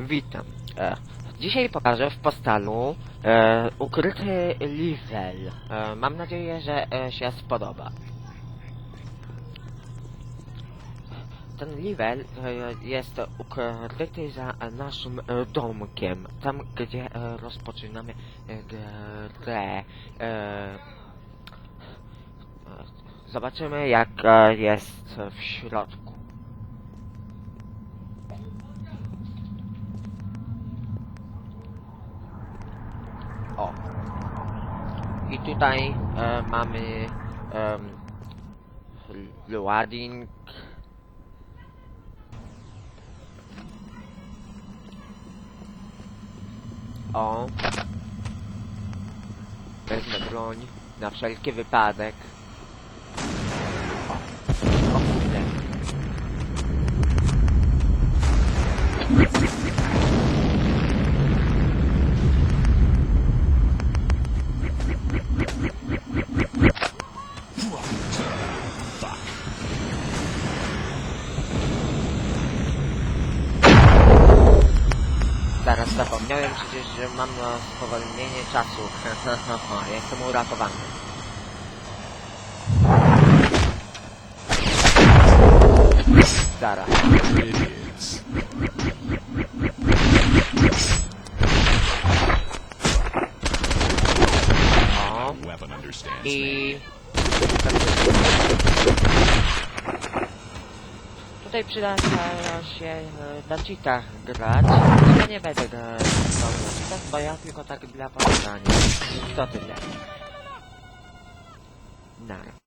Witam. E, dzisiaj pokażę w postalu e, ukryty level. E, mam nadzieję, że e, się spodoba. Ten level e, jest ukryty za naszym e, domkiem. Tam, gdzie e, rozpoczynamy e, grę. E, e, zobaczymy, jak e, jest w środku. O. I tutaj e, mamy em, loading. O. Wezmę broń na wszelki wypadek. Zapomniałem przecież, że mam na spowolnienie czasu. Jestem uratowany. Zaraz. O. I... Tutaj przyda się e, na cheatach grać. Ja nie będę grał na cheatach, bo ja tylko tak dla porównania. To tyle. Nara.